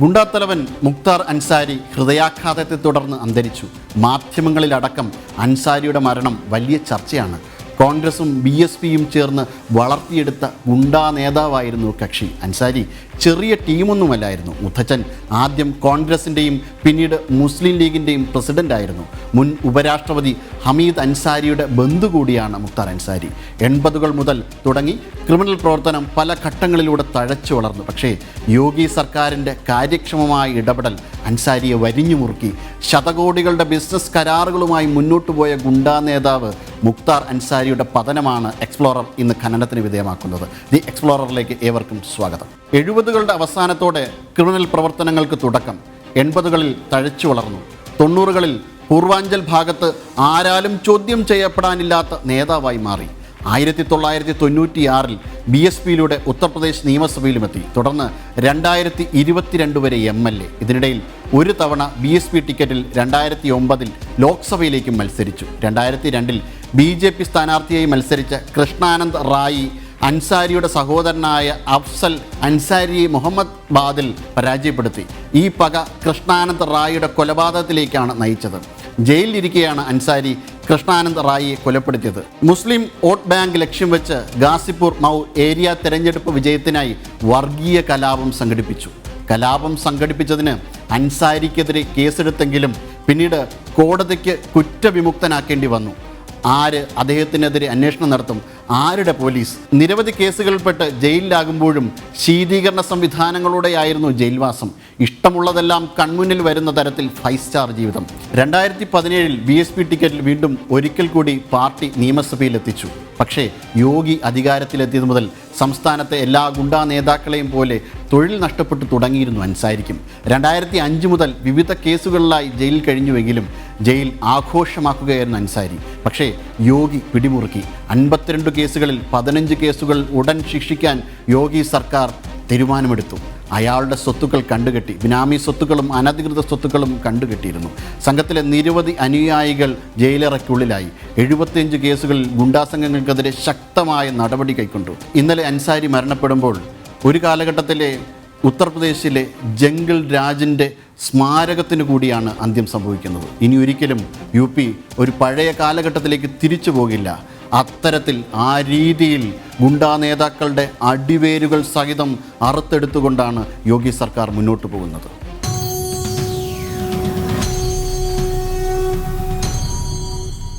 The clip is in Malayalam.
ഗുണ്ടാത്തലവൻ മുക്താർ അൻസാരി ഹൃദയാഘാതത്തെ തുടർന്ന് അന്തരിച്ചു. മാധ്യമങ്ങളിലടക്കം അൻസാരിയുടെ മരണം വലിയ ചർച്ചയാണ്. കോൺഗ്രസും ബി എസ് പിയും ചേർന്ന് വളർത്തിയെടുത്ത ഗുണ്ടാ നേതാവായിരുന്നു കക്ഷി. അൻസാരി ചെറിയ ടീമൊന്നുമല്ലായിരുന്നു. മുത്തച്ഛൻ ആദ്യം കോൺഗ്രസിന്റെയും പിന്നീട് മുസ്ലിം ലീഗിന്റെയും പ്രസിഡന്റായിരുന്നു മുൻ ഉപരാഷ്ട്രപതി ഹമീദ് അൻസാരിയുടെ ബന്ധു കൂടിയാണ് മുക്താർ അൻസാരി. എൺപതുകൾ മുതൽ തുടങ്ങി ക്രിമിനൽ പ്രവർത്തനം പല ഘട്ടങ്ങളിലൂടെ തഴച്ചു വളർന്നു. പക്ഷേ യോഗി സർക്കാരിന്റെ കാര്യക്ഷമമായ ഇടപെടൽ അൻസാരിയെ വരിഞ്ഞു മുറുക്കി. ശതകോടികളുടെ ബിസിനസ് കരാറുകളുമായി മുന്നോട്ടു പോയ ഗുണ്ടാ നേതാവ് മുക്താർ അൻസാരിയുടെ പതനമാണ് എക്സ്പ്ലോറർ ഇന്ന് ഖനനത്തിന് വിധേയമാക്കുന്നത്. ദി എക്സ്പ്ലോററിലേക്ക് ഏവർക്കും സ്വാഗതം. എഴുപതുകളുടെ അവസാനത്തോടെ ക്രിമിനൽ പ്രവർത്തനങ്ങൾക്ക് തുടക്കം. എൺപതുകളിൽ തഴച്ചു വളർന്നു. തൊണ്ണൂറുകളിൽ പൂർവാഞ്ചൽ ഭാഗത്ത് ആരാലും ചോദ്യം ചെയ്യപ്പെടാനില്ലാത്ത നേതാവായി മാറി. ആയിരത്തി തൊള്ളായിരത്തി തൊണ്ണൂറ്റിയാറിൽ ബി എസ് പിയിലൂടെ ഉത്തർപ്രദേശ് നിയമസഭയിലുമെത്തി. തുടർന്ന് രണ്ടായിരത്തി ഇരുപത്തിരണ്ട് വരെ എം എൽ എ. ഇതിനിടയിൽ ഒരു തവണ ബി എസ് പി ടിക്കറ്റിൽ രണ്ടായിരത്തി ഒമ്പതിൽ ലോക്സഭയിലേക്കും മത്സരിച്ചു. രണ്ടായിരത്തി രണ്ടിൽ ബി ജെ പി സ്ഥാനാർത്ഥിയായി മത്സരിച്ച കൃഷ്ണാനന്ദ് റായി അൻസാരിയുടെ സഹോദരനായ അഫ്സൽ അൻസാരിയെ മുഹമ്മദ് ബാദിൽ പരാജയപ്പെടുത്തി. ഈ പക കൃഷ്ണാനന്ദ് റായിയുടെ കൊലപാതകത്തിലേക്കാണ് നയിച്ചത്. ജയിലിലിരിക്കെയാണ് അൻസാരി കൃഷ്ണാനന്ദ് റായിയെ കൊലപ്പെടുത്തിയത്. മുസ്ലിം വോട്ട് ബാങ്ക് ലക്ഷ്യം വെച്ച് ഗാസിപ്പൂർ മൗ ഏരിയ തെരഞ്ഞെടുപ്പ് വിജയത്തിനായി വർഗീയ കലാപം സംഘടിപ്പിച്ചു. കലാപം സംഘടിപ്പിച്ചതിന് അൻസാരിക്കെതിരെ കേസെടുത്തെങ്കിലും പിന്നീട് കോടതിക്ക് കുറ്റവിമുക്തനാക്കേണ്ടി വന്നു. ആര് അദ്ദേഹത്തിനെതിരെ അന്വേഷണം നടത്തും? ആരുടെ പോലീസ്? നിരവധി കേസുകളിൽപ്പെട്ട് ജയിലിലാകുമ്പോഴും ശീതീകരണ സംവിധാനങ്ങളോടെയായിരുന്നു ജയിൽവാസം. ഇഷ്ടമുള്ളതെല്ലാം കൺമുന്നിൽ വരുന്ന തരത്തിൽ ഫൈവ് സ്റ്റാർ ജീവിതം. രണ്ടായിരത്തി പതിനേഴിൽ ബി എസ് പി ടിക്കറ്റിൽ വീണ്ടും ഒരിക്കൽ കൂടി പാർട്ടി നിയമസഭയിലെത്തിച്ചു. പക്ഷേ യോഗി അധികാരത്തിലെത്തിയത് മുതൽ സംസ്ഥാനത്തെ എല്ലാ ഗുണ്ടാ നേതാക്കളെയും പോലെ തൊഴിൽ നഷ്ടപ്പെട്ടു തുടങ്ങിയിരുന്നു അൻസാരിക്കും. രണ്ടായിരത്തി അഞ്ച് മുതൽ വിവിധ കേസുകളിലായി ജയിലിൽ കഴിഞ്ഞുവെങ്കിലും ജയിൽ ആഘോഷമാക്കുകയായിരുന്നു അൻസാരി. പക്ഷേ യോഗി പിടിമുറുക്കി. അൻപത്തിരണ്ട് കേസുകളിൽ പതിനഞ്ച് കേസുകൾ ഉടൻ ശിക്ഷിക്കാൻ യോഗി സർക്കാർ തീരുമാനമെടുത്തു. അയാളുടെ സ്വത്തുക്കൾ കണ്ടുകെട്ടി. ബിനാമി സ്വത്തുക്കളും അനധികൃത സ്വത്തുക്കളും കണ്ടുകെട്ടിയിരുന്നു. സംഘത്തിലെ നിരവധി അനുയായികൾ ജയിലറയ്ക്കുള്ളിലായി എഴുപത്തിയഞ്ച് കേസുകളിൽ ഗുണ്ടാസംഘങ്ങൾക്കെതിരെ ശക്തമായ നടപടി കൈക്കൊണ്ടു. ഇന്നലെ അൻസാരി മരണപ്പെടുമ്പോൾ ഒരു കാലഘട്ടത്തിലെ ഉത്തർപ്രദേശിലെ ജംഗിൾ രാജിന്റെ സ്മാരകത്തിന് കൂടിയാണ് അന്ത്യം സംഭവിക്കുന്നത്. ഇനി ഒരിക്കലും യു ഒരു പഴയ കാലഘട്ടത്തിലേക്ക് തിരിച്ചു പോകില്ല. അത്തരത്തിൽ ആ രീതിയിൽ ഗുണ്ടാ നേതാക്കളുടെ അടിവേരുകൾ സഹിതം അറുത്തെടുത്തുകൊണ്ടാണ് യോഗി സർക്കാർ മുന്നോട്ട് പോകുന്നത്.